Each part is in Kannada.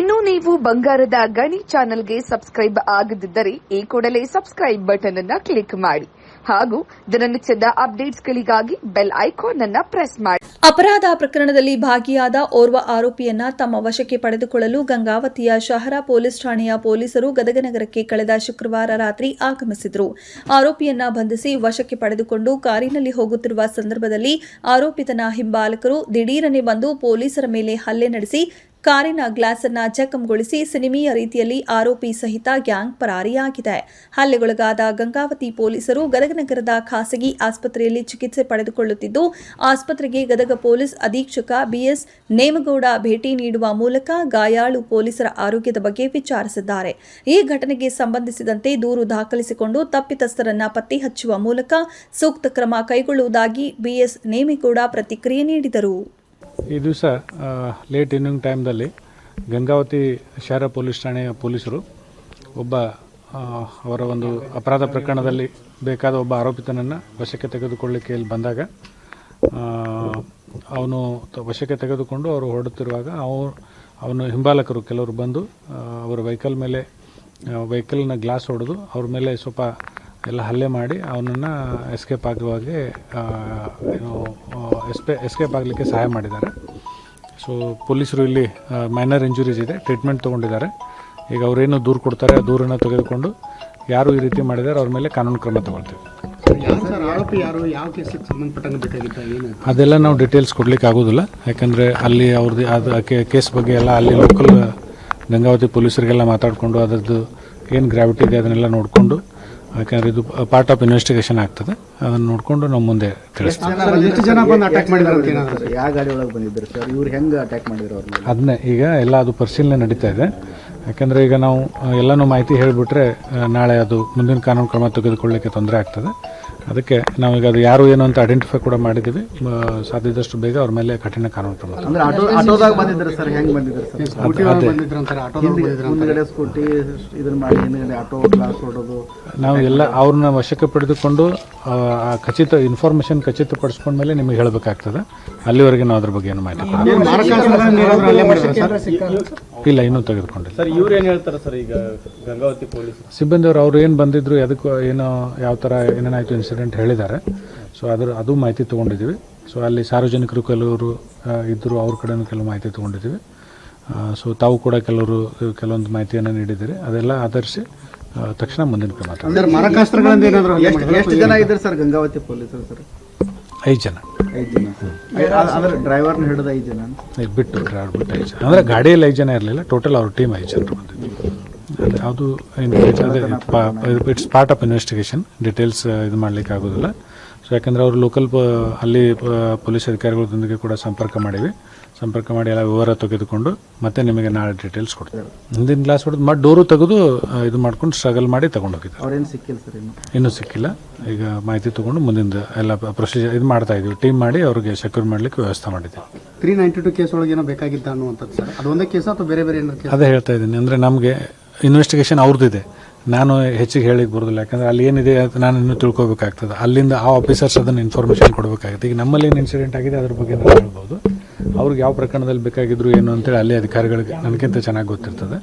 ಇನ್ನು ನೀವು ಬಂಗಾರದ ಗಣಿ ಚಾನೆಲ್ಗೆ ಸಬ್ಸ್ಕ್ರೈಬ್ ಆಗದಿದ್ದರೆ ಈ ಕೂಡಲೇ ಸಬ್ಸ್ಕ್ರೈಬ್ ಬಟನ್ ಅನ್ನ ಕ್ಲಿಕ್ ಮಾಡಿ ಹಾಗೂ ದಿನನಿತ್ಯದ ಅಪ್ಡೇಟ್ಸ್ಗಳಿಗಾಗಿ ಬೆಲ್ ಐಕಾನ್ ಅನ್ನ ಪ್ರೆಸ್ ಮಾಡಿ. ಅಪರಾಧ ಪ್ರಕರಣದಲ್ಲಿ ಭಾಗಿಯಾದ ಓರ್ವ ಆರೋಪಿಯನ್ನ ತಮ್ಮ ವಶಕ್ಕೆ ಪಡೆದುಕೊಳ್ಳಲು ಗಂಗಾವತಿಯ ಶಹರ ಪೊಲೀಸ್ ಠಾಣೆಯ ಪೊಲೀಸರು ಗದಗ ನಗರಕ್ಕೆ ಕಳೆದ ಶುಕ್ರವಾರ ರಾತ್ರಿ ಆಗಮಿಸಿದರು. ಆರೋಪಿಯನ್ನ ಬಂಧಿಸಿ ವಶಕ್ಕೆ ಪಡೆದುಕೊಂಡು ಕಾರಿನಲ್ಲಿ ಹೋಗುತ್ತಿರುವ ಸಂದರ್ಭದಲ್ಲಿ ಆರೋಪಿತನ ಹಿಂಬಾಲಕರು ದಿಢೀರನೆ ಬಂದು ಪೊಲೀಸರ ಮೇಲೆ ಹಲ್ಲೆ ನಡೆಸಿ ಕಾರಿನ ಗ್ಲಾಸ್ ಅನ್ನ ಜಖಂಗೊಳಿಸಿ ಸಿನಿಮೀಯ ರೀತಿಯಲ್ಲಿ ಆರೋಪಿ ಸಹಿತ ಗ್ಯಾಂಗ್ ಪರಾರಿಯಾಗಿದೆ. ಹಲ್ಲೆಗೊಳಗಾದ ಗಂಗಾವತಿ ಪೊಲೀಸರು ಗದಗನಗರದ ಖಾಸಗಿ ಆಸ್ಪತ್ರೆಯಲ್ಲಿ ಚಿಕಿತ್ಸೆ ಪಡೆದುಕೊಳ್ಳುತ್ತಿದ್ದು, ಆಸ್ಪತ್ರೆಗೆ ಗದಗ ಪೊಲೀಸ್ ಅಧೀಕ್ಷಕ ಬಿಎಸ್ ನೇಮಗೌಡ ಭೇಟಿ ನೀಡುವ ಮೂಲಕ ಗಾಯಾಳು ಪೊಲೀಸರ ಆರೋಗ್ಯದ ಬಗ್ಗೆ ವಿಚಾರಿಸಿದ್ದಾರೆ. ಈ ಘಟನೆಗೆ ಸಂಬಂಧಿಸಿದಂತೆ ದೂರು ದಾಖಲಿಸಿಕೊಂಡು ತಪ್ಪಿತಸ್ಥರನ್ನ ಪತ್ತೆ ಹಚ್ಚುವ ಮೂಲಕ ಸೂಕ್ತ ಕ್ರಮ ಕೈಗೊಳ್ಳುವುದಾಗಿ ಬಿಎಸ್ ನೇಮಿಗೌಡ ಪ್ರತಿಕ್ರಿಯೆ ನೀಡಿದರು. ಈ ದಿವಸ ಲೇಟ್ ಈವ್ನಿಂಗ್ ಟೈಮ್ದಲ್ಲಿ ಗಂಗಾವತಿ ಶಹರ ಪೊಲೀಸ್ ಠಾಣೆಯ ಪೊಲೀಸರು ಒಬ್ಬ ಅವರ ಒಂದು ಅಪರಾಧ ಪ್ರಕರಣದಲ್ಲಿ ಬೇಕಾದ ಒಬ್ಬ ಆರೋಪಿತನನ್ನು ವಶಕ್ಕೆ ತೆಗೆದುಕೊಳ್ಳಿಕ್ಕೆ ಇಲ್ಲಿ ಬಂದಾಗ ಅವನು ವಶಕ್ಕೆ ತೆಗೆದುಕೊಂಡು ಅವರು ಹೊರಡುತ್ತಿರುವಾಗ ಅವು, ಅವನು ಹಿಂಬಾಲಕರು ಕೆಲವರು ಬಂದು ಅವರ ವೆಹಿಕಲ್ ಮೇಲೆ ವೆಹಿಕಲ್ನ ಗ್ಲಾಸ್ ಹೊಡೆದು ಅವ್ರ ಮೇಲೆ ಸ್ವಲ್ಪ ಎಲ್ಲ ಹಲ್ಲೆ ಮಾಡಿ ಅವನನ್ನು ಎಸ್ಕೇಪ್ ಆಗುವಾಗೆ ಏನು ಎಸ್ಪೆ ಎಸ್ಕೇಪ್ ಆಗಲಿಕ್ಕೆ ಸಹಾಯ ಮಾಡಿದ್ದಾರೆ. ಸೊ ಪೊಲೀಸರು ಇಲ್ಲಿ ಮೈನರ್ ಇಂಜುರೀಸ್ ಇದೆ ಟ್ರೀಟ್ಮೆಂಟ್ ತೊಗೊಂಡಿದ್ದಾರೆ. ಈಗ ಅವರೇನು ದೂರು ಕೊಡ್ತಾರೆ ಆ ದೂರನ್ನು ತೆಗೆದುಕೊಂಡು ಯಾರು ಈ ರೀತಿ ಮಾಡಿದ್ದಾರೆ ಅವ್ರ ಮೇಲೆ ಕಾನೂನು ಕ್ರಮ ತಗೊಳ್ತೀವಿ. ಅದೆಲ್ಲ ನಾವು ಡೀಟೇಲ್ಸ್ ಕೊಡ್ಲಿಕ್ಕೆ ಆಗೋದಿಲ್ಲ. ಯಾಕಂದರೆ ಅಲ್ಲಿ ಅವ್ರದ್ದು ಅದು ಕೇಸ್ ಬಗ್ಗೆ ಎಲ್ಲ ಅಲ್ಲಿ ಲೋಕಲ್ ಗಂಗಾವತಿ ಪೊಲೀಸರಿಗೆಲ್ಲ ಮಾತಾಡಿಕೊಂಡು ಅದರದ್ದು ಏನು ಗ್ರಾವಿಟಿ ಇದೆ ಅದನ್ನೆಲ್ಲ ನೋಡಿಕೊಂಡು ಯಾಕಂದರೆ ಇದು ಪಾರ್ಟ್ ಆಫ್ ಇನ್ವೆಸ್ಟಿಗೇಷನ್ ಆಗ್ತದೆ. ಅದನ್ನು ನೋಡಿಕೊಂಡು ನಾವು ಮುಂದೆ ತಿಳಿಸ್ತೀವಿ. ಎಷ್ಟು ಜನ ಬಂದು ಅಟ್ಯಾಕ್ ಮಾಡಿದಾರೆ ಅಂತ ಏನಾದ್ರು? ಯಾವ ಗಾಡಿ ಒಳಗೆ ಬಂದಿದ್ರು ಸರ್? ಇವ್ರು ಹೆಂಗೆ ಅಟ್ಯಾಕ್ ಮಾಡಿದ್ರು ಅದನ್ನೇ ಈಗ ಎಲ್ಲ ಅದು ಪರಿಶೀಲನೆ ನಡೀತಾ ಇದೆ. ಯಾಕಂದರೆ ಈಗ ನಾವು ಎಲ್ಲಾನು ಎಲ್ಲನೂ ಮಾಹಿತಿ ಹೇಳಿಬಿಟ್ರೆ ನಾಳೆ ಅದು ಮುಂದಿನ ಕಾನೂನು ಕ್ರಮ ತೆಗೆದುಕೊಳ್ಳಿಕ್ಕೆ ತೊಂದರೆ ಆಗ್ತದೆ. ಅದಕ್ಕೆ ನಾವೀಗ ಅದು ಯಾರು ಏನು ಅಂತ ಐಡೆಂಟಿಫೈ ಕೂಡ ಮಾಡಿದ್ದೀವಿ. ಸಾಧ್ಯದಷ್ಟು ಬೇಗ ಅವ್ರ ಮೇಲೆ ಕಠಿಣ ಕಾನೂನು ಕ್ರಮ ತಗೊಳ್ತೀವಿ. ಅಂದ್ರೆ ಆಟೋ ಆಟೋದಾಗ ಬಂದಿದ್ರು ಸರ್? ಹೆಂಗೆ ಬಂದಿದ್ರು ಸರ್? ಸ್ಕೂಟಿ ಒಳಗೆ ಬಂದಿದ್ರಂತಾರೆ ಆಟೋದೊಳಗೆ ಬಂದಿದ್ರು ಮುಂದ್ಗಡೆ ಸ್ಕೂಟಿ ಇದನ್ನ ಮಾಡಿ ಹಿಂದ್ಗಡೆ ಆಟೋ ಕ್ಲಾಸ್ ಹೊಡೋದು. ನಾವು ಎಲ್ಲ ಅವ್ರನ್ನ ವಶಕ್ಕೆ ಪಡೆದುಕೊಂಡು ಖಚಿತ ಇನ್ಫಾರ್ಮೇಶನ್ ಖಚಿತ ಇನ್ಫಾರ್ಮೇಷನ್ ಖಚಿತಪಡಿಸ್ಕೊಂಡ್ಮೇಲೆ ನಿಮಗೆ ಹೇಳಬೇಕಾಗ್ತದೆ. ಅಲ್ಲಿವರೆಗೆ ನಾವು ಅದ್ರ ಬಗ್ಗೆ ಏನು ಮಾಹಿತಿ ಇಲ್ಲ ಇನ್ನೂ ತೆಗೆದುಕೊಂಡಿಲ್ಲ. ಸರ್ ಇವ್ರು ಏನ್ ಹೇಳ್ತಾರೆ ಸರ್ ಈಗ ಗಂಗಾವತಿ ಪೊಲೀಸ್? ಸಿಬ್ಬಂದಿಯವರು ಅವ್ರು ಏನು ಬಂದಿದ್ರು ಅದಕ್ಕೂ ಏನೋ ಯಾವ ಥರ ಏನೇನಾಯಿತು ಇನ್ಸಿಡೆಂಟ್ ಹೇಳಿದ್ದಾರೆ. ಸೊ ಅದರ ಅದು ಮಾಹಿತಿ ತೊಗೊಂಡಿದ್ದೀವಿ. ಸೊ ಅಲ್ಲಿ ಸಾರ್ವಜನಿಕರು ಕೆಲವರು ಇದ್ದರು ಅವ್ರ ಕಡೆಯೂ ಕೆಲವು ಮಾಹಿತಿ ತೊಗೊಂಡಿದ್ದೀವಿ. ಸೊ ತಾವು ಕೂಡ ಕೆಲವರು ಕೆಲವೊಂದು ಮಾಹಿತಿಯನ್ನು ನೀಡಿದ್ದೀರಿ. ಅದೆಲ್ಲ ಆಧರಿಸಿ ತಕ್ಷಣ ಮುಂದಿನ ಕ್ರಮ ತಗೊಳ್ತೀವಿ. ಅಂದ್ರೆ ಮಾರಕಾಸ್ತ್ರಗಳಿಂದ ಎಷ್ಟು ಎಷ್ಟು ಜನ ಇದ್ರು ಸರ್ ಗಂಗಾವತಿ ಪೊಲೀಸರು ಸರ್? ಐದು ಜನ. ಐದು ಜನ. ಅಂದ್ರೆ ಡ್ರೈವರ್ನ ಹಿಡಿದ ಐದು ಜನ? ಬಿಟ್ಟು ಡ್ರೈವರ್ ಬಿಟ್ಟು ಐದು ಜನ. ಅಂದ್ರೆ ಗಾಡಿಯಲ್ಲಿ ಐದು ಜನ ಇರಲಿಲ್ಲ. ಟೋಟಲ್ ಅವ್ರ ಟೀಮ್ ಐದು ಜನರು ಬಂದಿದ್ದು ಅದೇ it's part of investigation details ಇದು ಮಾಡಲಿಕ್ಕೆ ಆಗೋದಿಲ್ಲ. ಸೊ ಯಾಕಂದರೆ ಅವರು ಲೋಕಲ್ ಅಲ್ಲಿ ಪೊಲೀಸ್ ಅಧಿಕಾರಿಗಳೊಂದಿಗೆ ಕೂಡ ಸಂಪರ್ಕ ಮಾಡಿವಿ. ಸಂಪರ್ಕ ಮಾಡಿ ಎಲ್ಲ ವಿವರ ತೆಗೆದುಕೊಂಡು ಮತ್ತೆ ನಿಮಗೆ ನಾಳೆ ಡೀಟೇಲ್ಸ್ ಕೊಡ್ತೇವೆ. ಹಿಂದಿನ ಗ್ಲಾಸ್ ಹೊಡೆದು ಮಾಡಿ ಡೋರು ತೆಗೆದು ಇದು ಮಾಡ್ಕೊಂಡು ಸ್ಟ್ರಗಲ್ ಮಾಡಿ ತಗೊಂಡೋಗಿದ್ದಾರೆ. ಇನ್ನು? ಸಿಕ್ಕಿಲ್ಲ. ಈಗ ಮಾಹಿತಿ ತೊಗೊಂಡು ಮುಂದಿನ ಎಲ್ಲ ಪ್ರೊಸೀಜರ್ ಇದು ಮಾಡ್ತಾ ಇದೀವಿ. ಟೀಮ್ ಮಾಡಿ ಅವ್ರಿಗೆ ಸೆಕ್ಯೂರ್ ಮಾಡಲಿಕ್ಕೆ ವ್ಯವಸ್ಥೆ ಮಾಡಿದ್ದೀವಿ. ತ್ರೀ ನೈಂಟಿ ಟು ಕೇಸ್ ಒಳಗೆ ಏನೋ ಬೇಕಾಗಿದ್ದ ಅನ್ನುವಂಥದ್ದು ಸರ್. ಅದೊಂದೇ ಕೇಸ್ ಅಥವಾ ಬೇರೆ ಬೇರೆ ಅದೇ ಹೇಳ್ತಾ ಇದ್ದೀನಿ. ಅಂದರೆ ನಮಗೆ ಇನ್ವೆಸ್ಟಿಗೇಷನ್ ಅವ್ರದ್ದಿದೆ ನಾನು ಹೆಚ್ಚಿಗೆ ಹೇಳಿಕ್ಕೆ ಬರೋದಿಲ್ಲ. ಯಾಕಂದರೆ ಅಲ್ಲಿ ಏನಿದೆ ಅದು ನಾನು ಇನ್ನೂ ತಿಳ್ಕೊಬೇಕಾಗ್ತದೆ. ಅಲ್ಲಿಂದ ಆ ಆಫೀಸರ್ಸ್ ಅದನ್ನು ಇನ್ಫಾರ್ಮೇಷನ್ ಕೊಡಬೇಕಾಗುತ್ತೆ. ಈಗ ನಮ್ಮಲ್ಲಿ ಏನು ಇನ್ಸಿಡೆಂಟ್ ಆಗಿದೆ ಅದ್ರ ಬಗ್ಗೆ ನಾನು ಹೇಳ್ಬೋದು. ಅವ್ರಿಗೆ ಯಾವ ಪ್ರಕರಣದಲ್ಲಿ ಬೇಕಾಗಿದ್ರು ಏನು ಅಂತೇಳಿ ಅಲ್ಲಿ ಅಧಿಕಾರಿಗಳಿಗೆ ನನಗಿಂತ ಚೆನ್ನಾಗಿ ಗೊತ್ತಿರ್ತದೆ.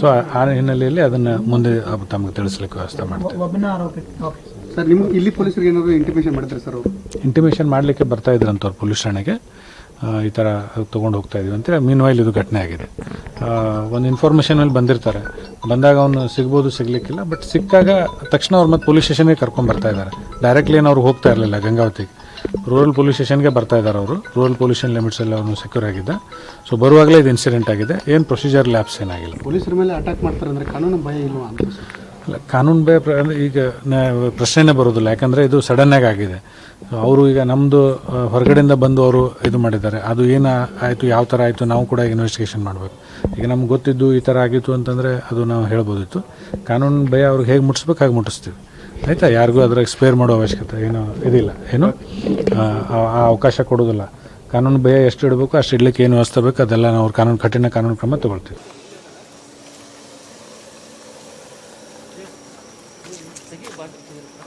ಸೊ ಆ ಹಿನ್ನೆಲೆಯಲ್ಲಿ ಅದನ್ನು ಮುಂದೆ ತಮಗೆ ತಿಳಿಸ್ಲಿಕ್ಕೆ ವ್ಯವಸ್ಥೆ ಮಾಡ್ತೀವಿ. ಸರ್ ನಿಮ್ಗೆ ಇಲ್ಲಿ ಪೊಲೀಸರಿಗೆ ಏನಾದರೂ ಇಂಟಿಮೇಷನ್ ಮಾಡಿದ್ರೆ ಸರ್ ಅವರು? ಇಂಟಿಮೇಷನ್ ಮಾಡಲಿಕ್ಕೆ ಬರ್ತಾ ಇದ್ರಂತ ಅವ್ರು ಪೊಲೀಸ್ ಠಾಣೆಗೆ. ಈ ಥರ ತೊಗೊಂಡು ಹೋಗ್ತಾ ಇದೀವಿ ಅಂತೇಳಿ ಮೀನ್ ವೈಲ್ ಇದು ಘಟನೆ ಆಗಿದೆ. ಒಂದು ಇನ್ಫಾರ್ಮೇಷನ್ ಅಲ್ಲಿ ಬಂದಿರ್ತಾರೆ. ಬಂದಾಗ ಅವನು ಸಿಗ್ಬೋದು, ಸಿಗ್ಲಿಕ್ಕಿಲ್ಲ ಬಟ್ ಸಿಕ್ಕಾಗ ತಕ್ಷಣ ಅವ್ರು ಮತ್ತೆ ಪೊಲೀಸ್ ಸ್ಟೇಷನ್ಗೆ ಕರ್ಕೊಂಡು ಬರ್ತಾ ಇದ್ದಾರೆ ಡೈರೆಕ್ಟ್ಲಿ ಏನು ಅವ್ರು ಹೋಗ್ತಾ ಇರಲಿಲ್ಲ ಗಂಗಾವತಿಗೆ. ರೂರಲ್ ಪೊಲೀಸ್ ಸ್ಟೇಷನ್ಗೆ ಬರ್ತಾ ಇದ್ದಾರೆ ಅವರು. ರೂರಲ್ ಪೊಲ್ಯೂಷನ್ ಲಿಮಿಟ್ಸಲ್ಲಿ ಅವನು ಸೆಕ್ಯೂರ್ ಆಗಿದ್ದ. ಸೊ ಬರುವಾಗಲೇ ಇದು ಇನ್ಸಿಡೆಂಟ್ ಆಗಿದೆ. ಏನು ಪ್ರೊಸೀಜರ್ ಲ್ಯಾಬ್ಸ್ ಏನಾಗಿಲ್ಲ. ಪೊಲೀಸರ ಮೇಲೆ ಅಟ್ಯಾಕ್ ಮಾಡ್ತಾರೆ ಅಂದರೆ ಕಾನೂನು ಭಯ ಇಲ್ವಾ ಅಂತ. ಅಲ್ಲ, ಕಾನೂನು ಬೇ ಈಗ ಪ್ರಶ್ನೆನೇ ಬರೋದಿಲ್ಲ, ಯಾಕಂದರೆ ಇದು ಸಡನ್ನಾಗಿ ಆಗಿದೆ. ಅವರು ಈಗ ನಮ್ಮದು ಹೊರಗಡೆಯಿಂದ ಬಂದು ಅವರು ಇದು ಮಾಡಿದ್ದಾರೆ. ಅದು ಏನು ಆಯಿತು, ಯಾವ ಥರ ಆಯಿತು, ನಾವು ಕೂಡ ಇನ್ವೆಸ್ಟಿಗೇಷನ್ ಮಾಡಬೇಕು. ಈಗ ನಮ್ಗೆ ಗೊತ್ತಿದ್ದು ಈ ಥರ ಆಗಿತ್ತು ಅಂತಂದರೆ ಅದು ನಾವು ಹೇಳ್ಬೋದಿತ್ತು. ಕಾನೂನು ಭಯ ಅವ್ರಿಗೆ ಹೇಗೆ ಮುಟ್ಟಿಸ್ಬೇಕು ಹಾಗೆ ಮುಟ್ಟಿಸ್ತೀವಿ ಆಯಿತಾ? ಯಾರಿಗೂ ಅದ್ರಾಗ ಸ್ಪೇರ್ ಮಾಡೋ ಅವಶ್ಯಕತೆ ಏನು ಇದಿಲ್ಲ. ಏನು? ಆ ಅವಕಾಶ ಕೊಡೋದಿಲ್ಲ. ಕಾನೂನು ಭಯ ಎಷ್ಟು ಇಡಬೇಕು, ಅಷ್ಟು ಇಡ್ಲಿಕ್ಕೆ ಏನು ವ್ಯವಸ್ಥೆ ಬೇಕು, ಅದೆಲ್ಲ ನಾವು ಕಾನೂನು, ಕಠಿಣ ಕಾನೂನು ಕ್ರಮ ತಗೊಳ್ತೀವಿ. Sige, bakit sila pa?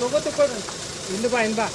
लोगो तो कर इंद बा इंद बा